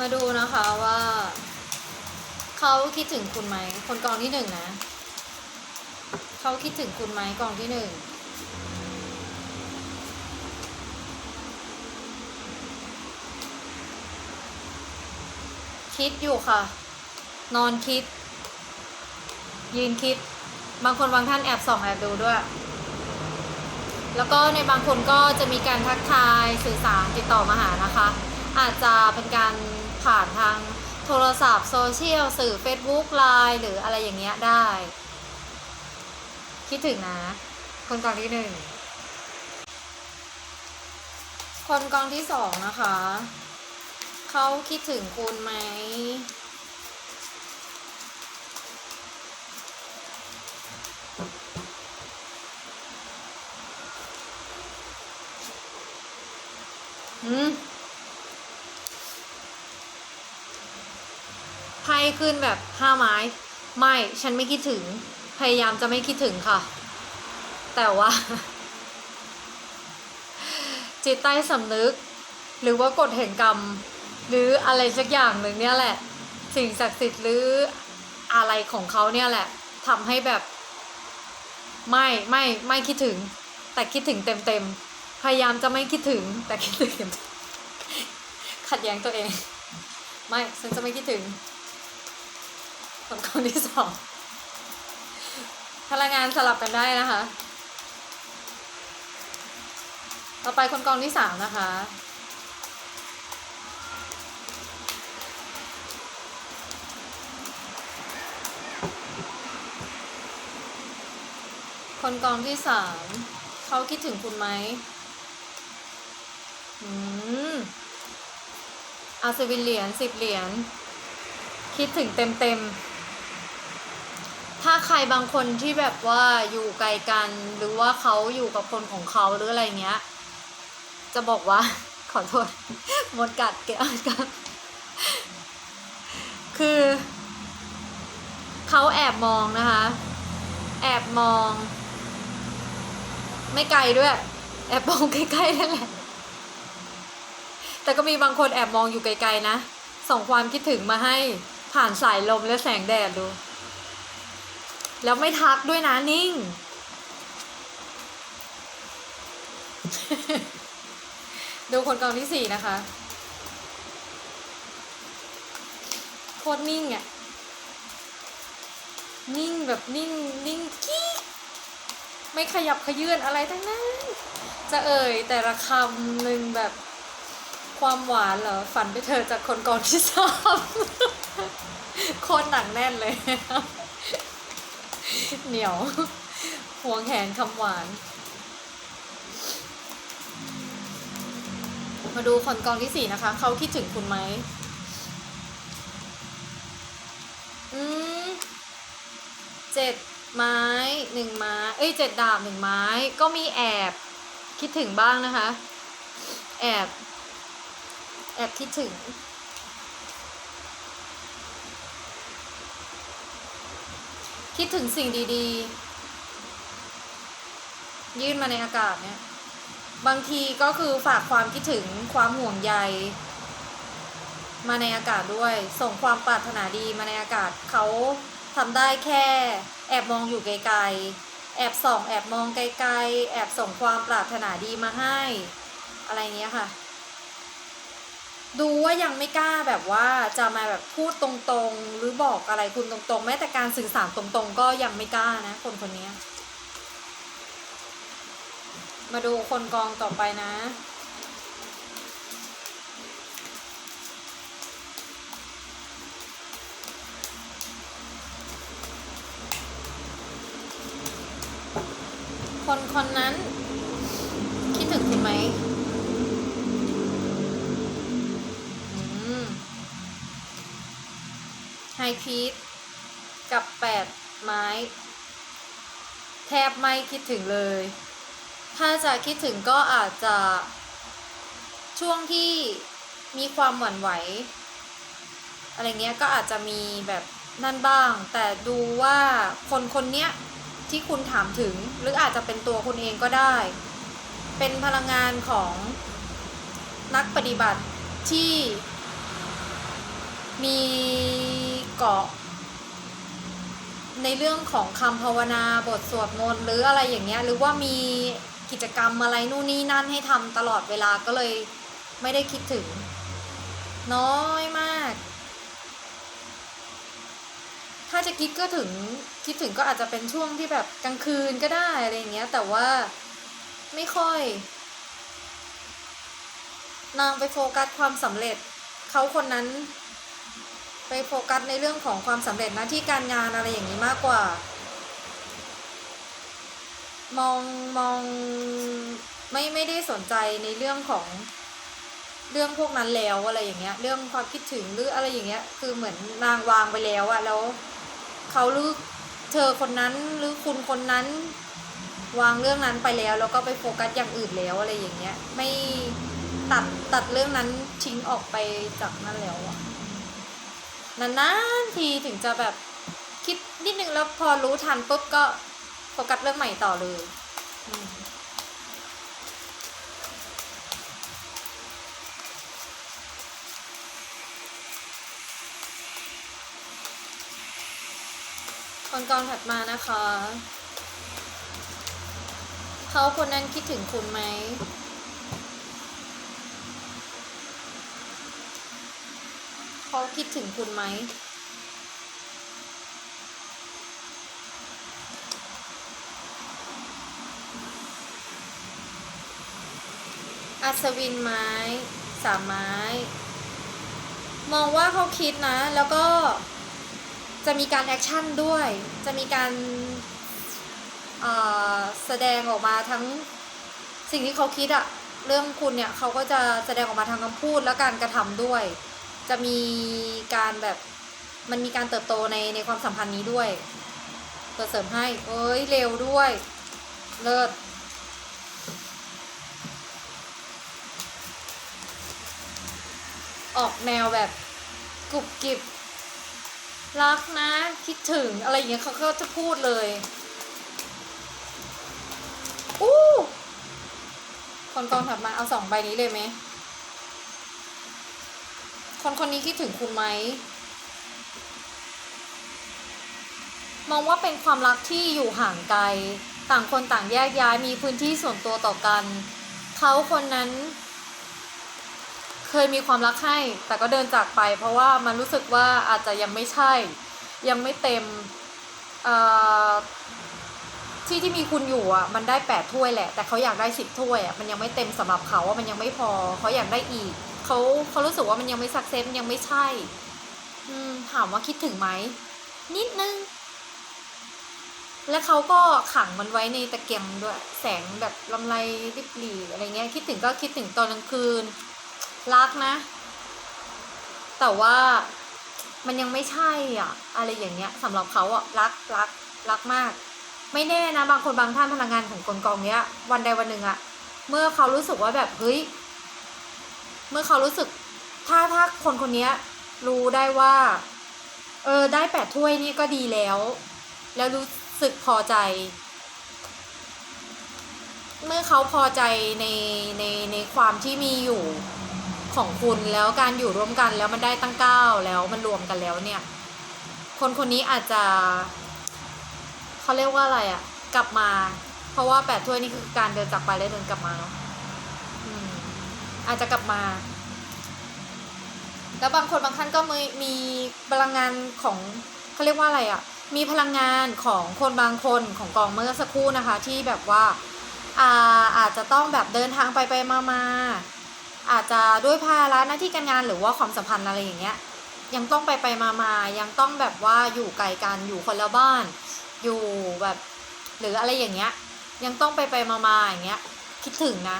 มาดูนะคะว่า เขาคิดถึงคุณไหม คนกองที่หนึ่งนะ เขาคิดถึงคุณไหมกองที่หนึ่งคิดอยู่ค่ะ นอนคิด ยืนคิด บางคนบางท่านแอบส่องแอบดูด้วย แล้วก็ในบางคนก็จะมีการทักทายสื่อสารติดต่อมาหานะคะ อาจจะเป็นการ ผ่านทางโทรศัพท์โซเชียลสื่อ Facebook ไลน์หรืออะไรอย่างเงี้ยได้ คิดถึงนะ คนกองที่หนึ่งคนกองที่สองนะคะ เขาคิดถึงคุณไหมอืมไพ่ ขึ้นแบบห้าไม้ ไม่ฉันไม่คิดถึง พยายามจะไม่คิดถึงค่ะ แต่ว่า จิตใต้สำนึก หรือว่ากฎแห่งกรรม หรืออะไรสักอย่างหนึ่งเนี่ยแหละ สิ่งศักดิ์สิทธิ์หรืออะไรของเขาเนี่ยแหละทำให้แบบ ไม่ไม่ไม่คิดถึง แต่คิดถึงเต็มเต็มๆพยายามจะไม่คิดถึง แต่คิดถึงเต็มขัดแย้งตัวเอง ไม่ฉันจะไม่คิดถึง คนคนที่สองพลังงานสลับกันได้นะคะ ต่อไปคนกองที่สามนะคะ คนกองที่สามเขาคิดถึงคุณไหมอืมอาสวินเหรียญสิบเหรียญคิดถึงเต็มเต็ม ถ้าใครบางคนที่แบบว่าอยู่ไกลกันหรือว่าเขาอยู่กับคนของเขาหรืออะไรเงี้ย จะบอกว่า ขอโทษมดกัดเกลกันคือเขาแอบมองนะคะ แอบมอง ไม่ไกลด้วย แอบมองใกล้ๆนั่นแหละแต่ก็มีบางคนแอบมองอยู่ไกลๆนะ ส่งความคิดถึงมาให้ผ่านสายลมและแสงแดดดู แล้วไม่ทักด้วยนะนิ่ง ดูคนกองที่สี่นะคะ โคตรนิ่งอะ่ะ นิ่งแบบนิ่งนิ่งกิ๊กไม่ขยับขยื่นอะไรทั้งนั้น จะเอ่ยแต่ละคำหนึ่งแบบความหวานเหรอ ฝันไปเธอจากคนกองที่สามโคตรหนักแน่นเลย เหนียวห่วงแหนคำหวาน มาดูคนกองที่สี่นะคะ เขาคิดถึงคุณไหมอืมเจ็ดไม้หนึ่งไม้ เอ้ยเจ็ดดาบหนึ่งไม้ ก็มีแอบคิดถึงบ้างนะคะ แอบ แอบคิดถึง คิดถึงสิ่งดีๆ ยื่นมาในอากาศเนี่ย บางทีก็คือฝากความคิดถึงความห่วงใย มาในอากาศด้วย ส่งความปรารถนาดีมาในอากาศเขาทำได้แค่ แอบมองอยู่ไกลๆ แอบส่อง แอบมองไกลๆ แอบส่งความปรารถนาดีมาให้ อะไรเงี้ยค่ะ ดูว่ายังไม่กล้าแบบว่าจะมาแบบพูดตรงๆ หรือบอกอะไรคุณตรงๆ แม้แต่การสื่อสารตรงๆ ก็ยังไม่กล้านะ คนคนนี้ มาดูคนกองต่อไปนะคนคนนั้น คิดถึงคุณไหมอืม ไฮพีทกับแปดไม้ แทบไม่คิดถึงเลย ถ้าจะคิดถึงก็อาจจะช่วงที่มีความหวั่นไหว อะไรเงี้ยก็อาจจะมีแบบนั่นบ้าง แต่ดูว่าคนคนเนี้ยที่คุณถามถึงหรืออาจจะเป็นตัวคุณเองก็ได้ เป็นพลังงานของนักปฏิบัติที่มี เกาะ ในเรื่องของคำภาวนาบทสวดมนต์หรืออะไรอย่างเงี้ยหรือว่ามีกิจกรรมอะไรนู่นนี่นั่นให้ทำตลอดเวลาก็เลยไม่ได้คิดถึง น้อยมาก ถ้าจะคิดก็ถึงคิดถึงก็อาจจะเป็นช่วงที่แบบกลางคืนก็ได้อะไรเงี้ย แต่ว่าไม่ค่อย นางไปโฟกัสความสำเร็จ เขาคนนั้น ไปโฟกัสในเรื่องของความสำเร็จหน้าที่การงานอะไรอย่างนี้มากกว่า มองมองไม่ไม่ได้สนใจในเรื่องของเรื่องพวกนั้นแล้วอะไรอย่างเงี้ย เรื่องความคิดถึงหรืออะไรอย่างเงี้ย คือเหมือนนางวางไปแล้วอะแล้วเขาหรือเธอคนนั้นหรือคุณคนนั้น วางเรื่องนั้นไปแล้ว แล้วก็ไปโฟกัสอย่างอื่นแล้วอะไรอย่างเงี้ย ไม่ตัดตัดเรื่องนั้นทิ้งออกไปจากนั้นแล้วอะ นานๆทีถึงจะแบบคิดนิดนึงแล้วพอรู้ทันปุ๊บก็โฟกัสเรื่องใหม่ต่อเลยคนกรถัดมานะคะ เขาคนนั้นคิดถึงคุณไหม เขาคิดถึงคุณไหม อัศวินไม้สามไม้ มองว่าเขาคิดนะ แล้วก็จะมีการแอคชั่นด้วย จะมีการแสดงออกมาทั้งสิ่งที่เขาคิดอะเรื่องคุณเนี่ยเขาก็จะแสดงออกมาทางคำพูดและการกระทำด้วย จะมีการแบบมันมีการเติบโตในในความสัมพันธ์นี้ด้วยตัวเสริมให้เอ้ยเร็วด้วย เลิศออกแนวแบบกรุบกริบรักนะ คิดถึงอะไรอย่างเงี้ยเขาก็จะพูดเลยอู้คนกองถัดมาเอาสองใบนี้เลยไหม คนคนนี้คิดถึงคุณไหม มองว่าเป็นความรักที่อยู่ห่างไกล ต่างคนต่างแยกย้ายมีพื้นที่ส่วนตัวต่อกัน เขาคนนั้น เคยมีความรักให้ แต่ก็เดินจากไป เพราะว่ามันรู้สึกว่าอาจจะยังไม่ใช่ ยังไม่เต็มที่ที่มีคุณอยู่อะมันได้แปดถ้วยแหละ แต่เขาอยากได้สิบถ้วยอะมันยังไม่เต็มสำหรับเขาว่ามันยังไม่พอเขาอยากได้อีก เขาเขารู้สึกว่ามันยังไม่สักเซสยังไม่ใช่ อืม ถามว่าคิดถึงไหม นิดนึง และเขาก็ขังมันไว้ในตะเกียงด้วย แสงแบบลำไรริบหรี่อะไรเงี้ย คิดถึงก็คิดถึงตอนกลางคืน รักนะ แต่ว่ามันยังไม่ใช่อะ อะไรอย่างเงี้ยสำหรับเขาอะรักรักรักมาก ไม่แน่นะ บางคนบางท่านพลังงานของกลกองเนี้ย วันใดวันหนึ่งอะ เมื่อเขารู้สึกว่าแบบเฮ้ย เมื่อเขารู้สึกถ้าถ้าคนคนนี้รู้ได้ว่า เออได้แปดถ้วยนี่ก็ดีแล้ว แล้วรู้สึกพอใจ เมื่อเขาพอใจในในในความที่มีอยู่ของคุณแล้วการอยู่ร่วมกันแล้วมันได้ตั้งเก้าแล้วมันรวมกันแล้วเนี่ย คนคนนี้อาจจะเขาเรียกว่าอะไรอะ่ะ กลับมา เพราะว่าแปดถ้วยนี่คือการเดินจากไปและเดินกลับมาเนาะ อาจจะกลับมา แล้วบางคนบางท่านก็มีมีพลังงานของเขาเรียกว่าอะไรอะ่ะ มีพลังงานของคนบางคนของกองเมื่อสักครู่นะคะ ที่แบบว่าอ่าอาจจะต้องแบบเดินทางไปไปมามาอาจจะด้วยภาระหน้าที่การงานหรือว่าความสัมพันธ์อะไรอย่างเงี้ย ยังต้องไปไปมามายังต้องแบบว่าอยู่ไกลกันอยู่คนละบ้าน อยู่แบบ หรืออะไรอย่างเงี้ย ยังต้องไปไปมามาอย่างเงี้ย คิดถึงนะ